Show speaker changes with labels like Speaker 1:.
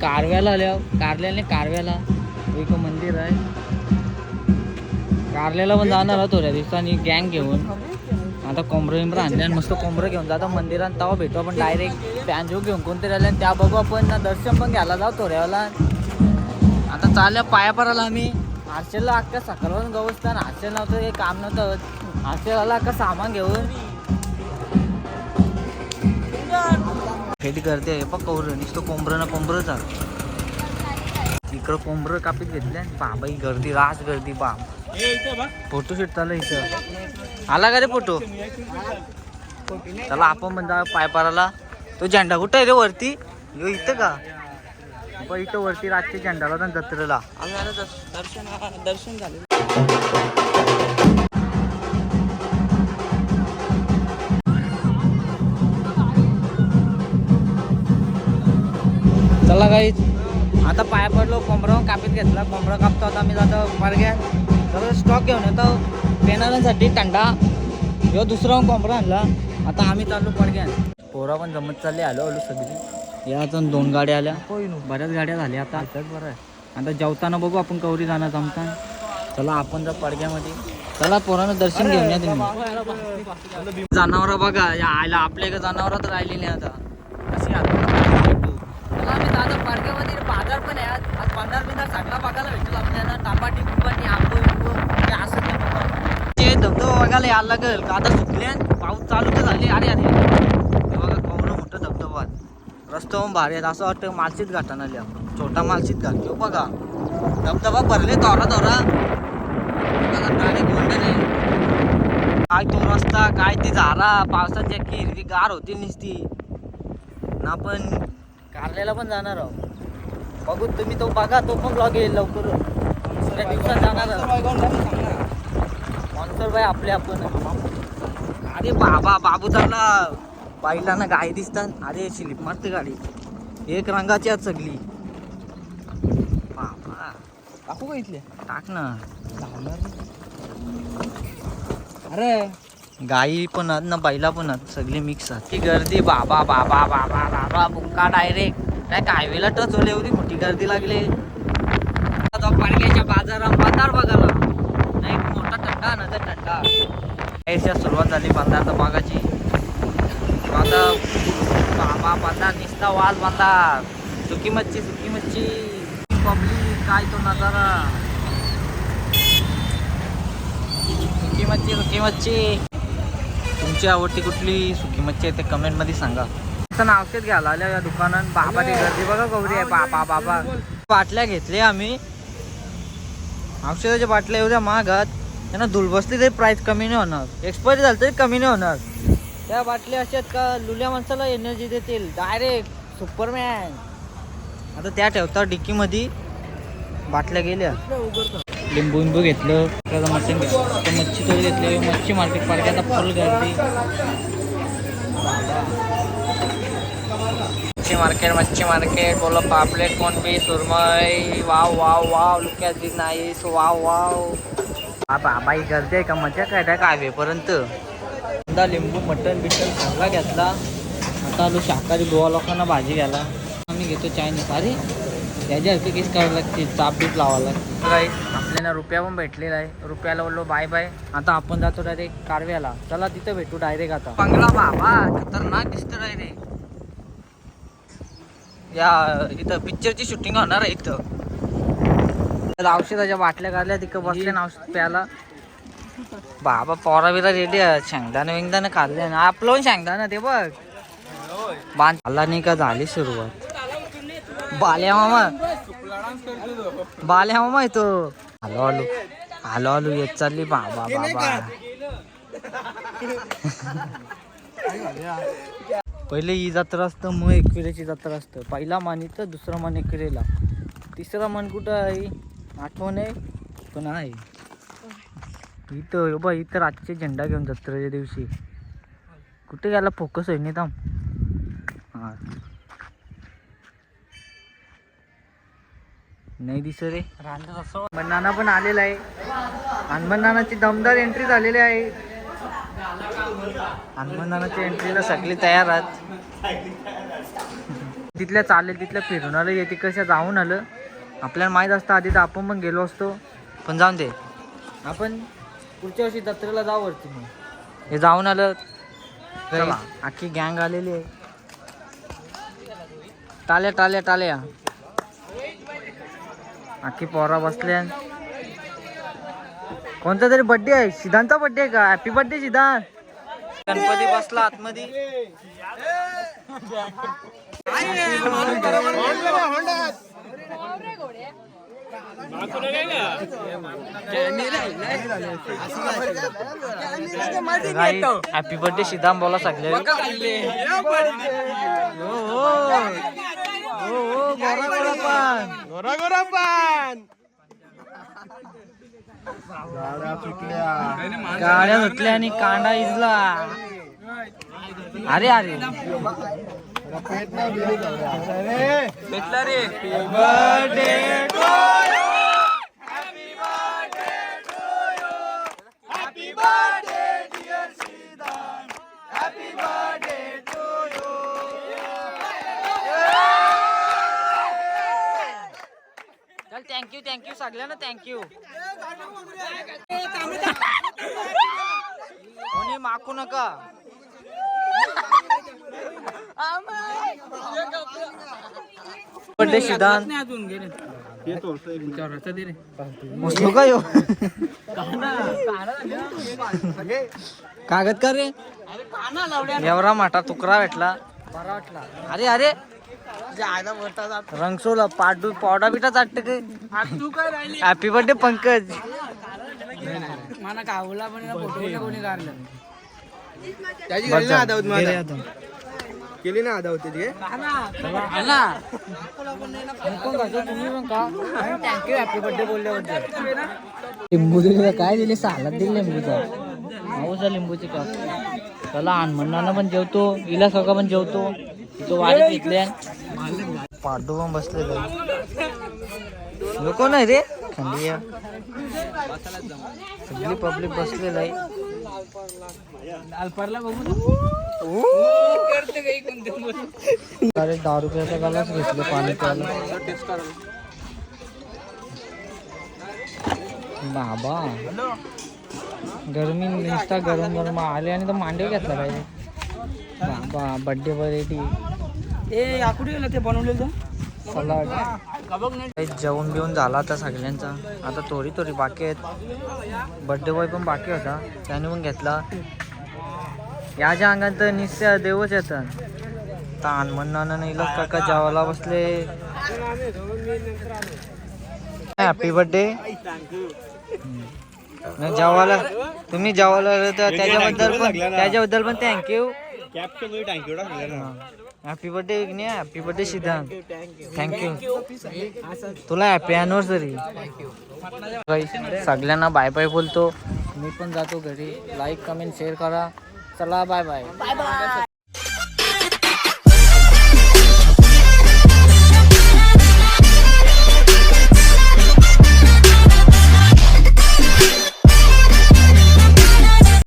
Speaker 1: कारव्याला आल्या. कारल्याने कारव्याला एक मंदिर आहे. कारल्याला पण जाणार आहोत थोड्या दिवसांनी गँग घेऊन. आता कोंबरं बिंबरं आणले आणि मस्त कोंबरं घेऊन जातो. मंदिरात तेव्हा भेटू आपण डायरेक्ट पॅन्जो घेऊन कोणतरी आले आणि त्या बघू आपण. ना दर्शन पण घ्यायला जाऊ थोड्या वेळेला आता चालल्या पाया पडायला आम्ही. हर्षलला अख्खा सकाळवरून गवसतान. हर्षल नव्हतं काही काम नव्हतं. हर्षलला अख्खा सामान घेऊन शेती करते आहे. बघ कौर नुसतं कोंबरं ना कोंबरंच इकडं कोंबरं कापीत घेतले बाबा ही गर्दी रास गर्दी बाब फोटो शूट आला इथं. आला का रे फोटो? चला आपण म्हणता पायपाराला पाय तो झेंडा कुठं आहे रे वरती? यो इथं का? ब इथं वरती रातच्या झेंडाला होता ना जत्रेला
Speaker 2: दर्शन दर्शन झाले
Speaker 1: चला काही आता पाया पडलो कोंबरा कापीत घेतला कोंबडा कापतो आता आम्ही जातो परग्या तर स्टॉक घेऊन येतो पेनाऱ्यांसाठी थंडा ह्यो दुसरा कोंबडा आणला आता आम्ही चाललो पडग्यान पोरा पण जमत चालले आलो आलो सगळी या अजून दोन गाड्या आल्या बऱ्याच गाड्या झाल्या आता बरं आहे आता जेवताना बघू आपण कवरी जाणार जमता चला आपण जर पडग्यामध्ये चला पोरानं दर्शन घेऊन या तुम्ही जनावर बघा या आयला आपल्या जनावर तर राहिली नाही आता कशी चला आम्ही दादा बाजार पण आहे. आज आज बाजार बिजार बघायला भेटेल आपल्याला. टापाटी कुंबाटी आंबो बिंबो ते असं ते धबधबा बघायला यायला लागेल का आता सुकले पाऊस चालू तर झाले. अरे अरे. बघा मोठं धबधबा रस्ता भारी आहेत असं वाटतं मालशीत घाटानं आपण. छोटा मालशीत घाट. तो बघा. धबधबा भरले दोरा दोरा गाडी गोल्डन आहे. काय तो रस्ता काय ती झारा पावसाची हिरवी गार होती नुसती. ना पण कारल्याला पण जाणार आहोत बघू तुम्ही तो बघा तो पण ब्लॉग येईल लवकर. दुसऱ्या दिवसात जाणार स्पॉन्सर बाय आपले आपण. अरे बाबा बाबू चालला बाईला गाय दिसतात. अरे स्लिप मारते गाडी. एक रंगाची आज सगळी. बाबा.
Speaker 2: टाकू का इथले?
Speaker 1: टाक ना.
Speaker 2: अरे.
Speaker 1: गाई पण आहेत ना बैला पण आहेत. सगळे मिक्स आहेत. ती गर्दी बाबा बाबा बाबा बाबा बुक्का डायरेक्ट काय हायवेला टच होले एवढी मोठी गर्दी लागली. आता पाडग्याच्या बाजारात बाजार बघायला. नाही मोठा थंडा ना तर थंडा. यायच्या सुरुवात झाली बांधारचा बागाची आता बाबा बांधार निसता वाज बांधार सुकी मच्छी सुकी मच्छी. पब्लिक काय तो नजारा. सुकी मच्छी सुकी मच्छी. तुमची आवडती कुठली सुकी मच्छी आहे ते कमेंटमध्ये सांगा. असं औषध घ्यायला आल्या या दुकानात. बाबा ती गर्दी बघा गौरी आहे. बाबा बाबा बाटल्या घेतल्या आम्ही. औषधाच्या बाटल्या एवढ्या महागात. त्यांना धूल तरी प्राइस कमी नाही होणार. एक्सपायरी झाली तरी कमी नाही होणार. त्या बाटल्या अशा आहेत का लुल्या माणसाला एनर्जी देतील. डायरेक्ट सुपरमॅन आता त्या ठेवतात डिक्कीमध्ये. बाटल्या गेल्या. लिंबू लिंबू घेतलं. त्याचा मटण घेतलं मच्छी तोडी घेतली. मच्छी मार्केट पार्क आता फुल गर्दी. मच्छी मार्केट मच्छी मार्केट बोलो पापलेट कोण पी सुरमई वाव वाव वाव लुक्यात बी नाईस वाव वाव। बाबा ही गर्दी आहे का? मजा काय काय कावेपर्यंत यंदा लिंबू मटण बिटन सगळा घेतला. आता आलो शाकाहारी गोवा लोकांना भाजी घ्यायला. आम्ही घेतो चायनीज अरे याच्यासारखी केस करावं लागते चाप बीप लावावं लागते. काय आपल्याला रुपया पण भेटलेला आहे. रुपयाला बोललो बाय बाय. आता आपण जातो डायरेक्ट कारव्याला. चला तिथं भेटू डायरेक्ट आता. बंगला बाबा खतरनाक दिसतो डायरेक्ट या इथं पिक्चरची शूटिंग होणार आहे इथं. तर औषधाच्या बाटल्या काढल्या तिकडं बसले ना औषध प्यायला. बाबा पोरा बिरा रेडी आहे शेंगदाणे विंगदाणे खाल्ले ना. आपलं शेंगदाणा ते बघ. बांध आला नाही का झाली सुरुवात? बाल्या मामा. बाल्या मामा येतो आलो आलो. आलो आलो. येत चालली बाबा बाबा. पहिले ही जत्रा असतं मग एकविरेची जत्रा असतं. पहिला मान इथं दुसरा मान एकविरेला. तिसरा मन कुठं आहे? आठवण आहे? पण आहे. इथं बा इथं रातचे झेंडा घेऊन जत्रेच्या दिवशी. कुठे गेला? फोकस होईल नाही थांब. हां. नाही दिसत रे. बनाना पण आलेला आहे. हनुमान नानाची दमदार एंट्री झालेली आहे. हनुमान नानाच्या एंट्रीला सगळे तयार आहेत. तिथल्या चालेल तिथल्या फिरून आलं येते कशा जाऊन आलं. आपल्याला माहीत असतं आधी तर आपण पण गेलो असतो. पण जाऊन दे. आपण पुढच्या वर्षी जत्रेला जाऊ वरती मग. हे जाऊन आलं. चला, अख्खी गँग आलेली आहे. टाल्या टाल्या टाल्या. अख्खी पोरा बसल्या. कोणता तरी बर्थडे आहे? सिद्धांतचा बर्थडे आहे का? हॅपी बर्थडे सिद्धांत. गणपती बसला आतमध्ये. हॅपी बर्थडे सिद्धांत बोला सगळे. हो हो. हो हो. गोरा गोरा पान
Speaker 3: गोरा गोरा पान
Speaker 1: गाड्या धुतल्या आणि कांदा इजला. अरे अरे.
Speaker 2: भेटला रे.
Speaker 1: चल थँक्यू सगळ्यांना थँक्यू. कोणी माकू नका. बर्थडे सिद्धांत मुसलो का यो? कागद का रे? एवढा मोठा तुकडा भेटला. बरा वाटला अरे अरे. रंगसोला पाडू पावडा बिटा चाटत
Speaker 2: काय
Speaker 1: हॅपी बर्थडे पंकज.
Speaker 2: मला कावला पण फोटो कोणी काढलं.
Speaker 3: त्याची गेली ना. आदावत. केली ना आदावत त्याची?
Speaker 1: थँक्यू हॅपी बर्थडे बोलल्याबद्दल लिंबू दिले काय दिले? सालाद दिले लिंबूचा. माऊचा लिंबूची कप त्याला आणमंडानं पण जेवतो इला सगळं पण जेवतो. तो घेतल्या पाडू पण बसले लोक नाही रे. खंडिया सगळी पब्लिक बसलेलं आहे.
Speaker 2: बघू
Speaker 1: अरे दहा रुपयाचा गलास घेतलं पाणी प्यायला. बाबा. गरमी नुसता गरम गरम आले आणि तर मांडे घेतला पाहिजे. बाबा बड्डे वरेटी
Speaker 2: ए ते बनवलेलं.
Speaker 1: जेवण बिवून झाला आता सगळ्यांचा. आता थोडी थोडी बाकी आहेत. बड्डे बॉय पण बाकी होता. त्याने पण घेतला. याच्या अंगात तर निश्चय देवच येतात. ताण म्हणणं नाही काका जेवायला बसले. हॅपी बर्थडे जेवायला तुम्ही जेवायला त्याच्याबद्दल पण त्याच्याबद्दल पण thank you happy birthday Vighne happy birthday Siddhant thank you तुला हॅपी अॅनिव्हर्सरी सगळ्यांना बाय बाय बोलतो. मी पण जातो घरी. लाईक कमेंट शेअर करा. चला बाय बाय